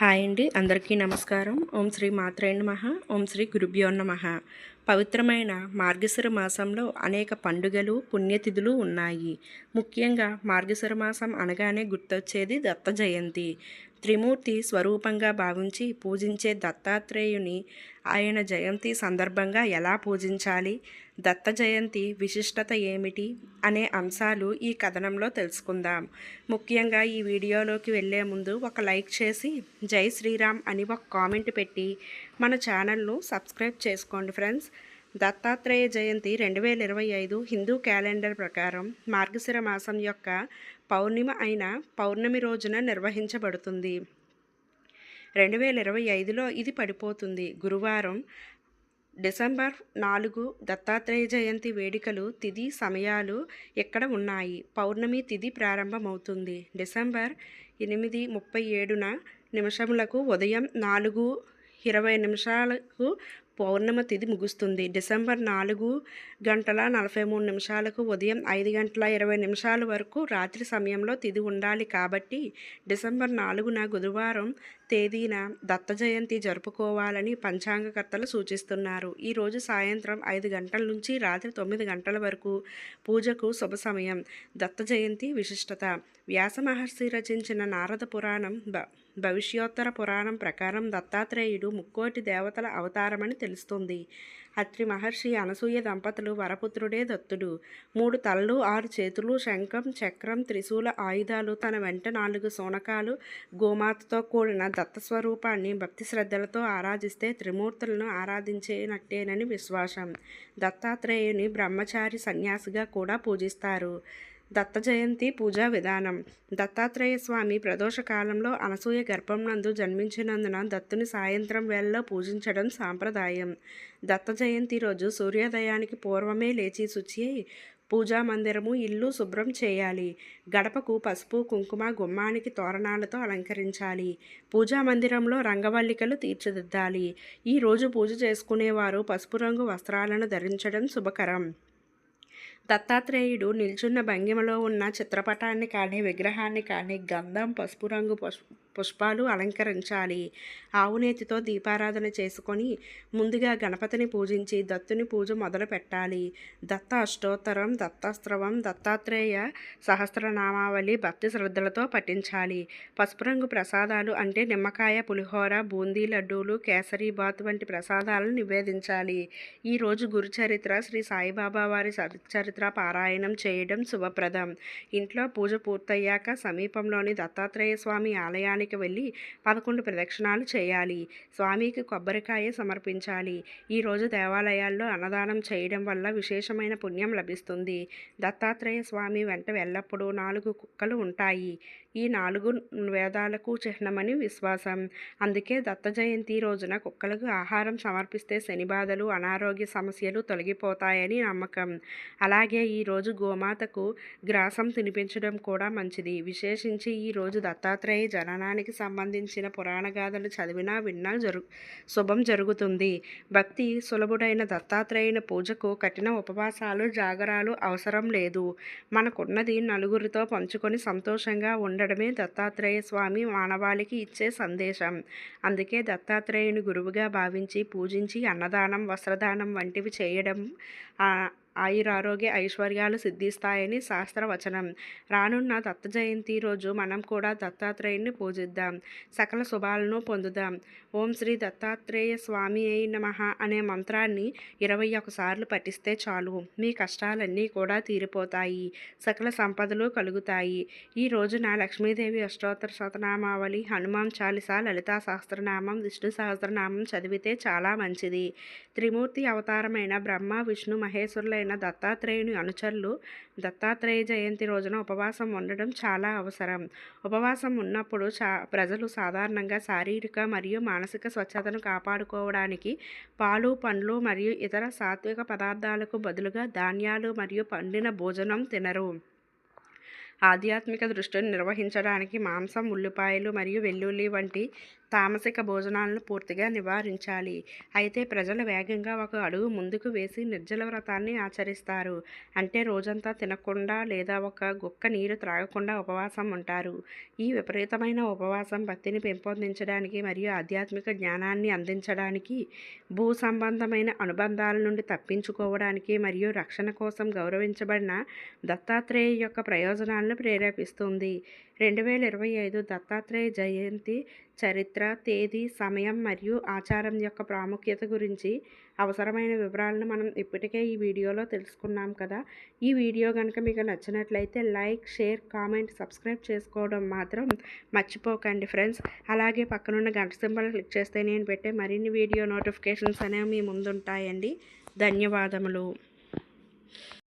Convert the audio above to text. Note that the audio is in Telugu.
హాయ్ అండి అందరికీ నమస్కారం. ఓం శ్రీ మాత్రే నమః ఓం శ్రీ గురుభ్యో పవిత్రమైన మార్గశిర మాసంలో అనేక పండుగలు పుణ్యతిథులు ఉన్నాయి. ముఖ్యంగా మార్గశిర మాసం అనగానే గుర్తొచ్చేది దత్త జయంతి. త్రిమూర్తి స్వరూపంగా భావించి పూజించే దత్తాత్రేయుని ఆయన జయంతి సందర్భంగా ఎలా పూజించాలి? దత్త జయంతి విశిష్టత ఏమిటి? అనే అంశాలు ఈ కథనంలో తెలుసుకుందాం. ముఖ్యంగా ఈ వీడియోలోకి వెళ్ళే ముందు ఒక లైక్ చేసి జై శ్రీరామ్ అని ఒక కామెంట్ పెట్టి మన ఛానల్ను సబ్స్క్రైబ్ చేసుకోండి ఫ్రెండ్స్. దత్తాత్రేయ జయంతి రెండు వేల ఇరవై ఐదు హిందూ క్యాలెండర్ ప్రకారం మార్గశిర మాసం యొక్క పౌర్ణిమ అయిన పౌర్ణమి రోజున నిర్వహించబడుతుంది. రెండు వేల ఇరవై ఐదులో ఇది పడిపోతుంది. గురువారం డిసెంబర్ నాలుగు దత్తాత్రేయ జయంతి వేడుకలు తిథి సమయాలు ఇక్కడ ఉన్నాయి? పౌర్ణమి తిథి ప్రారంభమవుతుంది. డిసెంబర్ ఎనిమిది ముప్పై ఏడున నిమిషములకు ఉదయం నాలుగు ఇరవై నిమిషాలకు పౌర్ణమి తిథి ముగుస్తుంది. డిసెంబర్ నాలుగు గంటల నలభై మూడు నిమిషాలకు ఉదయం ఐదు గంటల ఇరవై నిమిషాల వరకు రాత్రి సమయంలో తిథి ఉండాలి కాబట్టి డిసెంబర్ నాలుగున గురువారం తేదీన దత్త జయంతి జరుపుకోవాలని పంచాంగకర్తలు సూచిస్తున్నారు. ఈరోజు సాయంత్రం ఐదు గంటల నుంచి రాత్రి తొమ్మిది గంటల వరకు పూజకు శుభ సమయం. దత్త జయంతి విశిష్టత. వ్యాస మహర్షి రచించిన నారద పురాణం బ భవిష్యోత్తర పురాణం ప్రకారం దత్తాత్రేయుడు ముక్కోటి దేవతల అవతారమని తెలుస్తుంది. అత్రి మహర్షి అనసూయ దంపతులు వరపుత్రుడే దత్తుడు. మూడు తలలు ఆరు చేతులు శంఖం చక్రం త్రిశూల ఆయుధాలు తన వెంట నాలుగు సోనకాలు గోమాతతో కూడిన దత్తస్వరూపాన్ని భక్తి శ్రద్ధలతో ఆరాధిస్తే త్రిమూర్తులను ఆరాధించేనట్టేనని విశ్వాసం. దత్తాత్రేయుని బ్రహ్మచారి సన్యాసిగా కూడా పూజిస్తారు. దత్త జయంతి పూజా విధానం. దత్తాత్రేయ స్వామి ప్రదోష కాలంలో అనసూయ గర్భం నందు జన్మించినందున దత్తుని సాయంత్రం వేళలో పూజించడం సాంప్రదాయం. దత్త జయంతి రోజు సూర్యోదయానికి పూర్వమే లేచి శుచి పూజా మందిరము ఇల్లు శుభ్రం చేయాలి. గడపకు పసుపు కుంకుమ గుమ్మానికి తోరణాలతో అలంకరించాలి. పూజా మందిరంలో రంగవల్లికలు తీర్చిదిద్దాలి. ఈరోజు పూజ చేసుకునేవారు పసుపు రంగు వస్త్రాలను ధరించడం శుభకరం. దత్తాత్రేయుడు నిల్చున్న భంగిమలో ఉన్న చిత్రపటాన్ని కానీ విగ్రహాన్ని కానీ గంధం పసుపు రంగు పసుపు పుష్పాలు అలంకరించాలి. ఆవునేతితో దీపారాధన చేసుకొని ముందుగా గణపతిని పూజించి దత్తుని పూజ మొదలు పెట్టాలి. దత్త అష్టోత్తరం దత్తాస్త్రవం దత్తాత్రేయ సహస్రనామావళి భక్తి శ్రద్ధలతో పఠించాలి. పసుపు రంగు ప్రసాదాలు అంటే నిమ్మకాయ పులిహోర బూందీ లడ్డూలు కేసరి బాత్ వంటి ప్రసాదాలను నివేదించాలి. ఈరోజు గురుచరిత్ర శ్రీ సాయిబాబా వారి చరిత్ర పారాయణం చేయడం శుభప్రదం. ఇంట్లో పూజ పూర్తయ్యాక సమీపంలోని దత్తాత్రేయ స్వామి ఆలయానికి స్వామికి వెళ్ళి పదకొండు ప్రదక్షిణాలు చేయాలి. స్వామికి కొబ్బరికాయ సమర్పించాలి. ఈరోజు దేవాలయాల్లో అన్నదానం చేయడం వల్ల విశేషమైన పుణ్యం లభిస్తుంది. దత్తాత్రేయ స్వామి వెంట ఎల్లప్పుడూ నాలుగు కుక్కలు ఉంటాయి. ఈ నాలుగు వేదాలకు చిహ్నమని విశ్వాసం. అందుకే దత్త జయంతి రోజున కుక్కలకు ఆహారం సమర్పిస్తే శని బాధలు అనారోగ్య సమస్యలు తొలగిపోతాయని నమ్మకం. అలాగే ఈరోజు గోమాతకు గ్రాసం తినిపించడం కూడా మంచిది. విశేషించి ఈరోజు దత్తాత్రేయ జననానికి సంబంధించిన పురాణ గాథలు చదివినా విన్నా జరు శుభం జరుగుతుంది. భక్తి సులభుడైన దత్తాత్రేయుని పూజకు కఠిన ఉపవాసాలు జాగరాలు అవసరం లేదు. మనకున్నది నలుగురితో పంచుకొని సంతోషంగా ఉండడమే దత్తాత్రేయ స్వామి మానవాళికి ఇచ్చే సందేశం. అందుకే దత్తాత్రేయుని గురువుగా భావించి పూజించి అన్నదానం వస్త్రదానం వంటివి చేయడం ఆయురారోగ్య ఐశ్వర్యాలు సిద్ధిస్తాయని శాస్త్రవచనం. రానున్న దత్త జయంతి రోజు మనం కూడా దత్తాత్రేయుని పూజిద్దాం. సకల శుభాలను పొందుదాం. ఓం శ్రీ దత్తాత్రేయ స్వామి అయి నమ అనే మంత్రాన్ని ఇరవై ఒకసార్లు పఠిస్తే చాలు. మీ కష్టాలన్నీ కూడా తీరిపోతాయి. సకల సంపదలు కలుగుతాయి. ఈ రోజున లక్ష్మీదేవి అష్టోత్తర శతనామావళి హనుమాన్ చాలిస లలితా సహస్రనామం విష్ణు సహస్రనామం చదివితే చాలా మంచిది. త్రిమూర్తి అవతారమైన బ్రహ్మ విష్ణు మహేశ్వరులైన అయిన దత్తాత్రేయుని అనుచరులు దత్తాత్రేయ జయంతి రోజున ఉపవాసం ఉండడం చాలా అవసరం. ఉపవాసం ఉన్నప్పుడు చా ప్రజలు సాధారణంగా శారీరక మరియు మానసిక స్వచ్ఛతను కాపాడుకోవడానికి పాలు పండ్లు మరియు ఇతర సాత్విక పదార్థాలకు బదులుగా ధాన్యాలు మరియు పండిన భోజనం తినరు. ఆధ్యాత్మిక దృష్టిని నిర్వహించడానికి మాంసం ఉల్లిపాయలు మరియు వెల్లుల్లి వంటి తామసిక భోజనాలను పూర్తిగా నివారించాలి. అయితే ప్రజలు వేగంగా ఒక అడుగు ముందుకు వేసి నిర్జల వ్రతాన్ని ఆచరిస్తారు. అంటే రోజంతా తినకుండా లేదా ఒక గుక్క నీరు త్రాగకుండా ఉపవాసం ఉంటారు. ఈ విపరీతమైన ఉపవాసం భక్తిని పెంపొందించడానికి మరియు ఆధ్యాత్మిక జ్ఞానాన్ని అందించడానికి భూ సంబంధమైన అనుబంధాల నుండి తప్పించుకోవడానికి మరియు రక్షణ కోసం గౌరవించబడిన దత్తాత్రేయ యొక్క ప్రయోజనాలను ప్రేరేపిస్తుంది. రెండు వేల ఇరవై ఐదు దత్తాత్రేయ జయంతి చరిత్ర తేదీ సమయం మరియు ఆచారం యొక్క ప్రాముఖ్యత గురించి అవసరమైన వివరాలను మనం ఇప్పటికే ఈ వీడియోలో తెలుసుకున్నాం కదా. ఈ వీడియో కనుక మీకు నచ్చినట్లయితే లైక్ షేర్ కామెంట్ సబ్స్క్రైబ్ చేసుకోవడం మాత్రం మర్చిపోకండి ఫ్రెండ్స్. అలాగే పక్కనున్న గంట సింబల్ క్లిక్ చేస్తే నేను పెట్టే మరిన్ని వీడియో నోటిఫికేషన్స్ అనేవి మీ ముందుంటాయండి. ధన్యవాదములు.